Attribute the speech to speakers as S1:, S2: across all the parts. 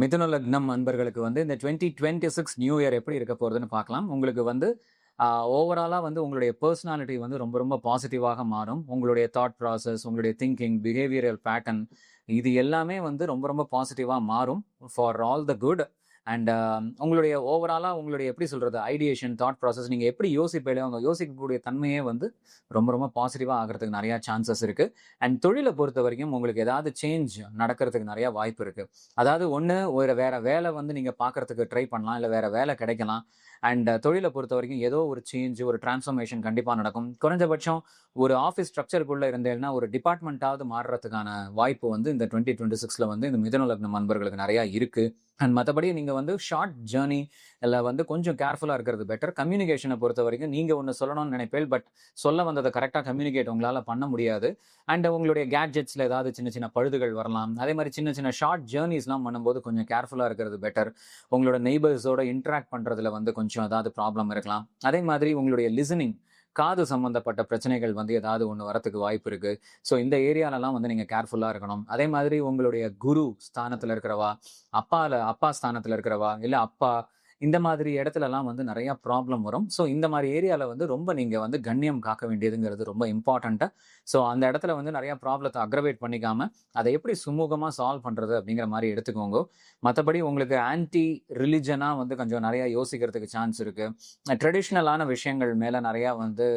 S1: மிதுன லக்னம் அன்பர்களுக்கு வந்து இந்த twenty twenty six new year எப்படி இருக்க போகிறதுன்னு பார்க்கலாம். உங்களுக்கு வந்து ஓவராலாக வந்து உங்களுடைய பர்சனாலிட்டி வந்து ரொம்ப ரொம்ப பாசிட்டிவாக மாறும். உங்களுடைய தாட் ப்ராசஸ் உங்களுடைய திங்கிங் பிஹேவியரல் பேட்டர்ன் இது எல்லாமே வந்து ரொம்ப ரொம்ப பாசிட்டிவாக மாறும். For all the good and um, உங்களுடைய ஓவராலாக உங்களுடைய எப்படி சொல்கிறது ஐடியேஷன் தாட் ப்ராசஸ் நீங்கள் எப்படி யோசிப்பீங்களோ அவங்க யோசிக்கக்கூடிய தன்மையே வந்து ரொம்ப ரொம்ப பாசிட்டிவாக ஆகிறதுக்கு நிறையா சான்சஸ் இருக்குது அண்ட் தொழிலை பொறுத்த வரைக்கும் உங்களுக்கு ஏதாவது சேஞ்ச் நடக்கிறதுக்கு நிறையா வாய்ப்பு இருக்குது அதாவது ஒன்று ஒரு வேறு வேலை வந்து நீங்கள் பார்க்கறதுக்கு ட்ரை பண்ணலாம் இல்லை வேறு வேலை கிடைக்கலாம். அண்ட் தொழிலை பொறுத்த வரைக்கும் ஏதோ ஒரு சேஞ்ச் ஒரு டிரான்ஸ்ஃபர்மேஷன் கண்டிப்பாக நடக்கும். குறைஞ்சபட்சம் ஒரு ஆஃபீஸ் ஸ்ட்ரக்சருக்குள்ளே இருந்தேன்னா ஒரு டிபார்ட்மெண்ட்டாவது மாறுறதுக்கான வாய்ப்பு வந்து இந்த டுவெண்ட்டி டுவெண்ட்டி சிக்ஸில் வந்து இந்த மிதன லக்னம் நண்பர்களுக்கு நிறையா இருக்குது அண்ட் மற்றபடி நீங்கள் வந்து ஷார்ட் ஜேர்னி இல்லை வந்து கொஞ்சம் கேர்ஃபுல்லாக இருக்கிறது பெட்டர் கம்யூனிகேஷனை பொறுத்த வரைக்கும் நீங்கள் ஒன்று சொல்லணும்னு நினைப்பேன் பட் சொல்ல வந்ததை கரெக்டாக கம்யூனிகேட் உங்களால் பண்ண முடியாது. அண்ட் உங்களுடைய கேட்ஜெட்ஸில் ஏதாவது சின்ன சின்ன பழுதுகள் வரலாம். அதே மாதிரி சின்ன சின்ன ஷார்ட் ஜேர்னிஸ்லாம் பண்ணும்போது கொஞ்சம் கேர்ஃபுல்லாக இருக்கிறது பெட்டர் உங்களோட நெய்பர்ஸோட இன்ட்ராக்ட் பண்ணுறதுல வந்து கொஞ்சம் ஏதாவது ப்ராப்ளம் இருக்கலாம். அதே மாதிரி உங்களுடைய லிசனிங் காது சம்பந்தப்பட்ட பிரச்சனைகள் வந்து ஏதாவது ஒன்று வரத்துக்கு வாய்ப்பு இருக்கு. ஸோ இந்த ஏரியாலலாம் வந்து நீங்கள் கேர்ஃபுல்லாக இருக்கணும். அதே மாதிரி உங்களுடைய குரு ஸ்தானத்தில் இருக்கிறவா அப்பாவில் அப்பா ஸ்தானத்தில் இருக்கிறவா இல்லை அப்பா இந்த மாதிரி இடத்துலலாம் வந்து நிறைய ப்ராப்ளம் வரும். ஸோ இந்த மாதிரி ஏரியாவில் வந்து ரொம்ப நீங்கள் வந்து கண்ணியம் காக்க வேண்டியதுங்கிறது ரொம்ப இம்பார்ட்டண்ட்டாக ஸோ அந்த இடத்துல வந்து நிறையா ப்ராப்ளத்தை அக்ரவேட் பண்ணிக்காமல் அதை எப்படி சுமூகமாக சால்வ் பண்ணுறது அப்படிங்கிற மாதிரி எடுத்துக்கோங்க. மற்றபடி உங்களுக்கு ஆன்டி ரிலிஜனாக வந்து கொஞ்சம் நிறையா யோசிக்கிறதுக்கு சான்ஸ் இருக்குது ட்ரெடிஷ்னலான விஷயங்கள் மேலே நிறையா வந்து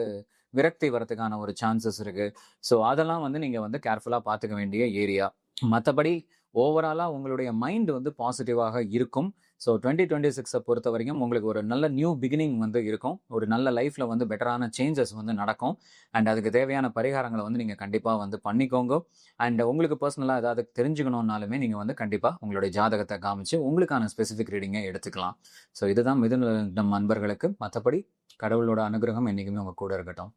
S1: விரக்தி வரதுக்கான ஒரு சான்சஸ் இருக்குது ஸோ அதெல்லாம் வந்து நீங்கள் வந்து கேர்ஃபுல்லாக பார்த்துக்க வேண்டிய ஏரியா மற்றபடி ஓவராலாக உங்களுடைய மைண்ட் வந்து பாசிட்டிவாக இருக்கும். ஸோ டுவெண்ட்டி டுவெண்ட்டி சிக்ஸை பொறுத்த வரைக்கும் உங்களுக்கு ஒரு நல்ல நியூ பிகினிங் வந்து இருக்கும். ஒரு நல்ல லைஃப்பில் வந்து பெட்டரான சேஞ்சஸ் வந்து நடக்கும். அண்ட் அதுக்கு தேவையான பரிகாரங்களை வந்து நீங்கள் கண்டிப்பாக வந்து பண்ணிக்கோங்க. அண்ட் உங்களுக்கு பர்சனலாக ஏதாவது தெரிஞ்சுக்கணுன்னாலுமே நீங்கள் வந்து கண்டிப்பாக உங்களுடைய ஜாதகத்தை காமிச்சு உங்களுக்கான ஸ்பெசிஃபிக் ரீடிங்கை எடுத்துக்கலாம். ஸோ இதுதான் மிதுன நம் நண்பர்களுக்கு. மற்றபடி கடவுளோட அனுகிரகம் என்றைக்குமே உங்கள் கூட இருக்கட்டும்.